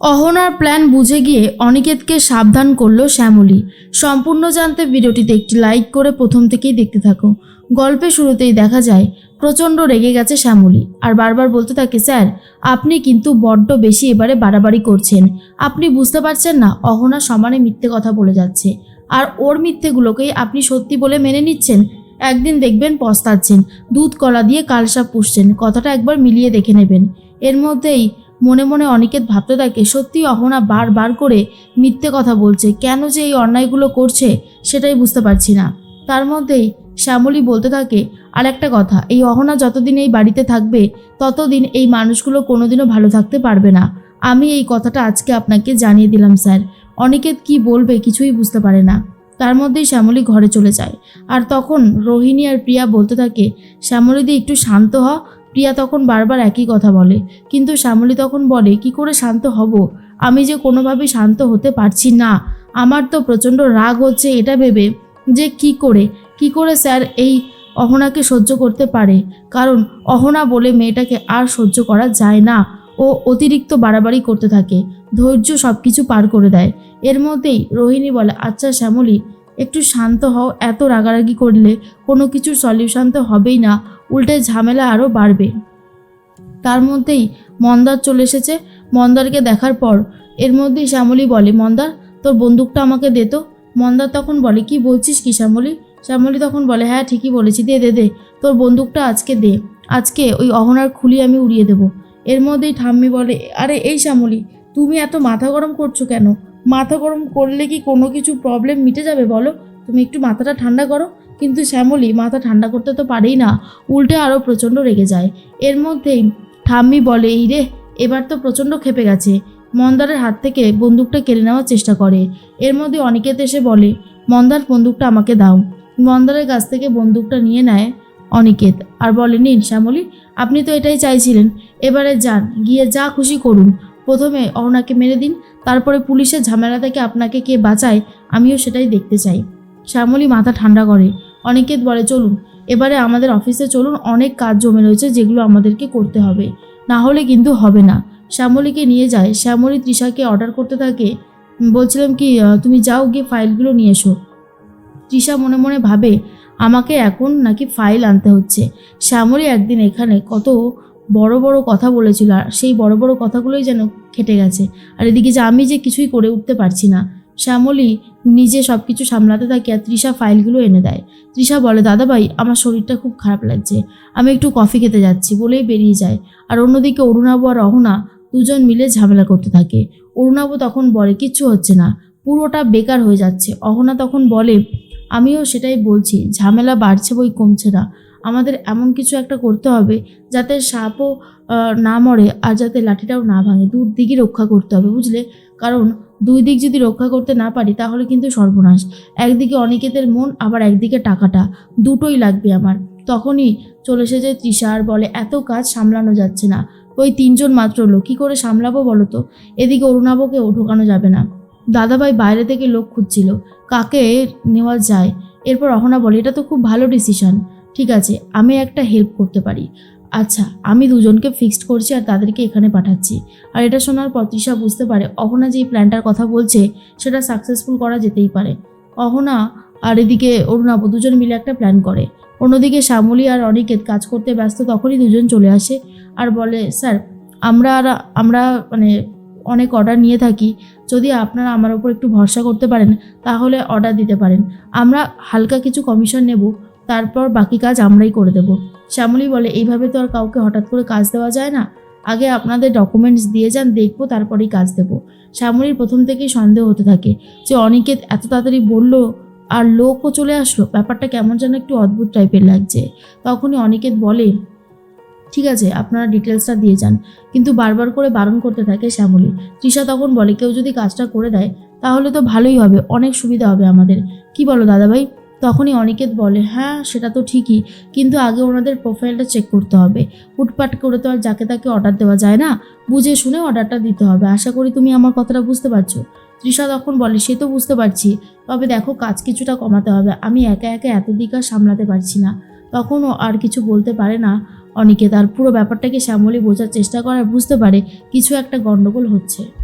অহনার plan বুঝে গিয়ে অনিকেতকে সাবধান করল শ্যামলী। সম্পূর্ণ জানতে ভিডিওটিতে একটি লাইক করে প্রথম থেকেই দেখতে থাকো। গল্পে শুরুতেই দেখা যায়, প্রচণ্ড রেগে গেছে শ্যামলী। আর বারবার বলতে থাকে, স্যার, আপনি কিন্তু বড্ড বেশি এবারে বাড়াবাড়ি করছেন। আপনি বুঝতে পারছেন না, অহনা সমানে মিথ্যে কথা বলে যাচ্ছে। আর ওর মিথ্যেগুলোকেই আপনি সত্যি বলে মেনে নিচ্ছেন? একদিন দেখবেন পস্তাচ্ছেন, দুধ কলা দিয়ে কালসাপ পুষছেন, কথাটা একবার মিলিয়ে দেখে নেবেন। এর মধ্যেই মনে মনে অনিকেত ভাবতে থাকে সত্যি অহনা বারবার করে মিথ্যে কথা বলছে। কেন যে এই অন্যায়গুলো করছে, সেটাই বুঝতে পারছি না। তার মধ্যেই শ্যামলী বলতে থাকে, আর একটা কথা, এই অহনা যতদিন এই বাড়িতে থাকবে, ততদিন এই মানুষগুলো কোনোদিনও ভালো থাকতে পারবে না। আমি এই কথাটা আজকে আপনাকে জানিয়ে দিলাম, স্যার। অনিকেত কি বলবে কিছুই বুঝতে পারে না। তার মধ্যেই শ্যামলী ঘরে চলে যায়। আর তখন রোহিণী আর প্রিয়া বলতে থাকে, শ্যামলীদি, একটু শান্ত হ। প্রিয়া তখন বারবার একই কথা বলে। কিন্তু শ্যামলী তখন বলে, কি করে শান্ত হব? আমি যে কোনোভাবেই শান্ত হতে পারছি না। আমার তো প্রচণ্ড রাগ হচ্ছে এটা ভেবে যে কি করে? কি করে স্যার এই অহনাকে সহ্য করতে পারে? কারণ অহনা বলে মেয়েটাকে আর সহ্য করা যায় না। ও অতিরিক্ত বাড়াবাড়ি করতে থাকে, ধৈর্য সব কিছু পার করে দেয়। এর মধ্যেই রোহিণী বলে আচ্ছা শ্যামলী একটু শান্ত হও, এত রাগারাগি করলে কোনো কিছুর সলিউশন তো হবেই না উল্টে ঝামেলা আরও বাড়বে। তার মধ্যেই মন্দার চলে এসেছে। মন্দারকে দেখার পর এর মধ্যেই শ্যামলী বলে, মন্দার, তোর বন্দুকটা আমাকে দে তো। মন্দার তখন বলে, কি বলছিস কি শ্যামলী? শ্যামলী তখন বলে হ্যাঁ ঠিকই বলেছি, দে দে দে, তোর বন্দুকটা আজকে দে। আজকে ওই অহনার খুলি আমি উড়িয়ে দেবো। এর মধ্যেই ঠাম্মি বলে, আরে, এই শ্যামলী, তুমি এত মাথা গরম করছ কেন? মাথা গরম করলে কি কোনো কিছু প্রবলেম মিটে যাবে বলো? তুমি একটু মাথাটা ঠান্ডা করো। কিন্তু শ্যামলী, মাথা ঠান্ডা করতে তো পারেই না। উল্টে আরও প্রচণ্ড রেগে যায়। এর মধ্যেই ঠাম্মি বলে, এই রে, এবার তো প্রচণ্ড খেপে গেছে। মন্দারের হাত থেকে বন্দুকটা কেড়ে নেওয়ার চেষ্টা করে। এর মধ্যে অনিকেত এসে বলে, মন্দার, বন্দুকটা আমাকে দাও। মন্দারের কাছ থেকে বন্দুকটা নিয়ে নেয় অনিকেত আর বলে, নিন, শ্যামলী, আপনি তো এটাই চাইছিলেন। এবারে যান, গিয়ে যা খুশি করুন। প্রথমে অহনাকে মেরে দিন, তারপরে পুলিশের ঝামেলা থেকে আপনাকে কে বাঁচায়, আমিও সেটাই দেখতে চাই। শ্যামলী মাথা ঠান্ডা করে, অনিকেত বলে, চলুন, এবারে আমাদের অফিসে চলুন, অনেক কাজ জমে রয়েছে যেগুলো আমাদেরকে করতে হবে। না হলে কিন্তু হবে না। শ্যামলীকে নিয়ে যায়। শ্যামলী তৃষাকে অর্ডার করতে থাকে। বলছিলাম কি তুমি যাও গিয়ে ফাইলগুলো নিয়ে এসো। তৃষা মনে মনে ভাবে, আমাকে এখন নাকি ফাইল আনতে হচ্ছে। শ্যামলী একদিন এখানে কত বড় বড় কথা বলেছিল আর সেই বড় বড় কথাগুলোই যেন খেটে গেছে। আর এদিকে যে আমি যে কিছুই করে উঠতে পারছি না, শ্যামলী নিজে সব কিছু সামলাতে থাকে আর তৃষা ফাইলগুলো এনে দেয়। তৃষা বলে, দাদাভাই, আমার শরীরটা খুব খারাপ লাগছে। আমি একটু কফি খেতে যাচ্ছি। বলেই বেরিয়ে যায়। আর অন্যদিকে অরুণাবু আর অহনা দুজন মিলে ঝামেলা করতে থাকে। অরুণাবু তখন বলে, কিচ্ছু হচ্ছে না। পুরোটা বেকার হয়ে যাচ্ছে। অহনা তখন বলে, আমিও সেটাই বলছি। ঝামেলা বাড়ছে বই কমছে না। আমাদের এমন কিছু একটা করতে হবে যাতে সাপও না মরে আর যাতে লাঠিটাও না ভাঙে। দু দিকই রক্ষা করতে হবে, বুঝলে? কারণ দুই দিক যদি রক্ষা করতে না পারি, তাহলে কিন্তু সর্বনাশ। একদিকে অনিকেতের মন, আবার একদিকে টাকাটা। দুটোই লাগবে আমার। তখনই চলে এসে যায় তৃষা আর বলে, এত কাজ সামলানো যাচ্ছে না। ওই তিনজন মাত্র লোক, কী করে সামলাবো বলো তো? এদিকে অরুণাবকেও ঢোকানো যাবে না। দাদাভাই বাইরে থেকে লোক খুঁজছিল, কাকে নেওয়া যায়? এরপর অহনা বলে, এটা তো খুব ভালো ডিসিশন ঠিক আছে, আমি একটা হেল্প করতে পারি। আচ্ছা আমি দুজনকে ফিক্সড করছি আর তাদেরকে এখানে পাঠাচ্ছি। আর এটা শোনার পর তৃষা বুঝতে পারে, অহনা যেই প্ল্যানটার কথা বলছে, সেটা সাকসেসফুল করা যেতেই পারে। অহনা আর এদিকে অরুণাব দুজন মিলে একটা প্ল্যান করে। অন্যদিকে শ্যামলী আর অনিকেত কাজ করতে ব্যস্ত, তখনই দুজন চলে আসে আর বলে, স্যার, আমরা আর, আমরা মানে অনেক অর্ডার নিয়ে থাকি। যদি আপনারা আমার ওপর একটু ভরসা করতে পারেন, তাহলে অর্ডার দিতে পারেন। আমরা হালকা কিছু কমিশন নেব। তারপর বাকি কাজ আমরাই করে দেব। শ্যামলী বলে, এইভাবে তো আর কাউকে হঠাৎ করে কাজ দেওয়া যায় না। আগে আপনাদের ডকুমেন্টস দিয়ে যান, দেখব, তারপরেই কাজ দেবো। শ্যামলীর প্রথম থেকেই সন্দেহ হতে থাকে যে অনিকেত এত তাড়াতাড়ি বলল, আর লোকও চলে আসলো? ব্যাপারটা কেমন যেন একটু অদ্ভুত টাইপের লাগছে। তখনই অনিকেত বলে, ঠিক আছে, আপনারা ডিটেলসটা দিয়ে যান। কিন্তু বারবার করে বারণ করতে থাকে শ্যামলী। তৃষা তখন বলে, কেউ যদি কাজটা করে দেয়, তাহলে তো ভালোই হবে, অনেক সুবিধা হবে আমাদের। কি বলো দাদাভাই? তখনই অনিকেত বলে হ্যাঁ সেটা তো ঠিকই, কিন্তু আগে ওনাদের প্রোফাইলটা চেক করতে হবে। উটপাট করে তো আর যাকে তাকে অর্ডার দেওয়া যায় না। বুঝে শুনে অর্ডারটা দিতে হবে। আশা করি তুমি আমার কথাটা বুঝতে পারছ। তৃষা তখন বলে, সে তো বুঝতে পারছি, তবে দেখো কাজ কিছুটা কমাতে হবে। আমি একা একা এত দিক আর সামলাতে পারছি না। তখনও আর কিছু বলতে পারে না অনিকেত, আর পুরো ব্যাপারটাকে শ্যামলী বোঝার চেষ্টা করার বুঝতে পারে কিছু একটা গণ্ডগোল হচ্ছে।